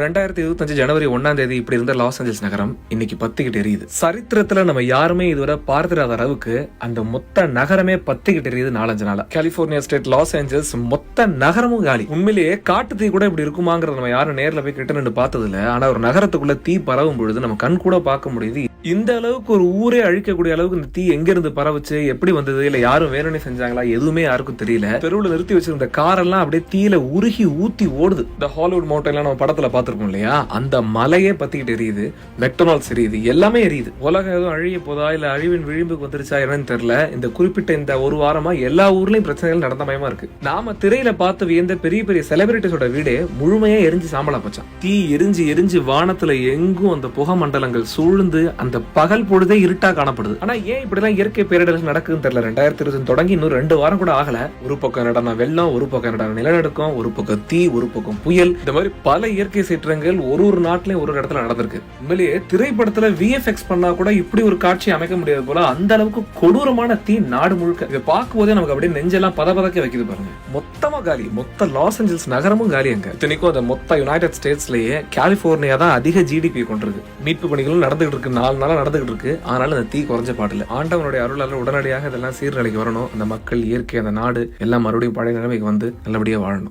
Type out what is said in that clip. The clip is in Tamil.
ரெண்டாயிரத்தி இருபத்தஞ்சு ஜனவரி ஒன்னாம் தேதி இப்படி இருந்த லாஸ் ஏஞ்சல்ஸ் நகரம் இன்னைக்கு பத்திக்கிட்டு எரியுது. சரித்திரத்துல நம்ம யாருமே இதுவரை பார்த்துடாத அளவுக்கு அந்த மொத்த நகரமே பத்திக்கிட்டு எரியுது நாலஞ்சு நாளா. கலிபோர்னியா ஸ்டேட் லாஸ் ஏஞ்சல்ஸ் மொத்த நகரமும் காலி. உண்மையிலேயே காட்டு தீ கூட இப்படி இருக்குமாங்கிறத நம்ம யாரும் நேரில் போய் கிட்ட நின்று பார்த்ததில்ல. ஆனா ஒரு நகரத்துக்குள்ள தீ பரவும் பொழுது நம்ம கண் கூட பார்க்க முடியுது. இந்த அளவுக்கு ஒரு ஊரே அழிக்கக்கூடிய அளவுக்கு இந்த தீ எங்க இருந்து பரவுச்சு எப்படி வந்தது இல்ல யாரும் வேணும்னே செஞ்சாங்களா எதுவுமே யாருக்கும் தெரியல. தெருவில் நிறுத்தி வச்சிருந்த காரெல்லாம் அப்படியே தீயில உருகி ஊத்தி ஓடுது. இந்த ஹாலிவுட் மோட்டெல்லாம் நம்ம படத்துல பாத்திருக்கோம் இல்லையா? அந்த மலையே பத்திக்கிட்டு எரியுது மெக்டனால்ஸ் எரியுது எல்லாமே எரியுது. உலகம் எதுவும் அழிய போதா இல்ல அழிவின் விளிம்புக்கு வந்துருச்சா என்னன்னு தெரியல. இந்த குறிப்பிட்ட இந்த ஒரு வாரமா எல்லா ஊர்லயும் பிரச்சனைகள் நடந்த மயமா இருக்கு. நாம திரையில பார்த்து வியந்த பெரிய பெரிய செலிபிரிட்டிஸோட வீடே முழுமையா எரிஞ்சு சாம்பலா போச்சான் தீ எரிஞ்சு எரிஞ்சு வானத்துல எங்கும் அந்த புகை மண்டலங்கள் சூழ்ந்து அந்த பகல் பொழுதே இருட்டா காணப்படுது. ஆனா ஏன் இப்படிலாம் இயற்கை பேரிடர்கள் நடக்குதுன்னு தெரியல. ரெண்டாயிரத்தி இருபது தொடங்கி இன்னும் ரெண்டு வாரம் கூட ஆகல. ஒரு பக்கம் நடன வெள்ளம் ஒரு பக்கம் நடன நிலநடுக்கம் ஒரு பக்கம் தீ ஒரு பக்கம் புயல். இந்த மாதிரி பல இயற்கை சீற்றங்கள் ஒரு ஒரு நாட்டிலையும் ஒரு ஒரு இடத்துல நடந்திருக்கு. உண்மையிலேயே திரைப்படத்துல விஎஃப்எக்ஸ் பண்ணா கூட இப்படி ஒரு காட்சி அமைக்க முடியாது போல அந்த அளவுக்கு கொடூரமான தீ நாடு முழுக்க. இதை பார்க்கும் போதே நமக்கு அப்படியே நெஞ்செல்லாம் பதபதக்க வைக்குது பாருங்க. மொத்தமா காலி. மொத்த லாஸ் ஏஞ்சல்ஸ் நகரமும் காலி அங்க. இத்தனைக்கும் அந்த மொத்த யுனைடெட் ஸ்டேட்ஸ்லயே கலிபோர்னியா தான் அதிக ஜிடிபி கொண்டிருக்கு. மீட்பு பணிகளும் நடந்துகிட்டு இருக்கு நாலு நாளாக நடந்துகிட்டு இருக்கு அதனால அந்த தீ குறைஞ்ச பாடல ஆண்டவனுடைய அருளால் உடனடியாக இதெல்லாம் சீர்நிலைக்கு வரணும். அந்த மக்கள் இயற்கை அந்த நாடு எல்லாம் மறுபடியும் பழைய நிலைமைக்கு வந்து நல்லபடியாக வாழணும்.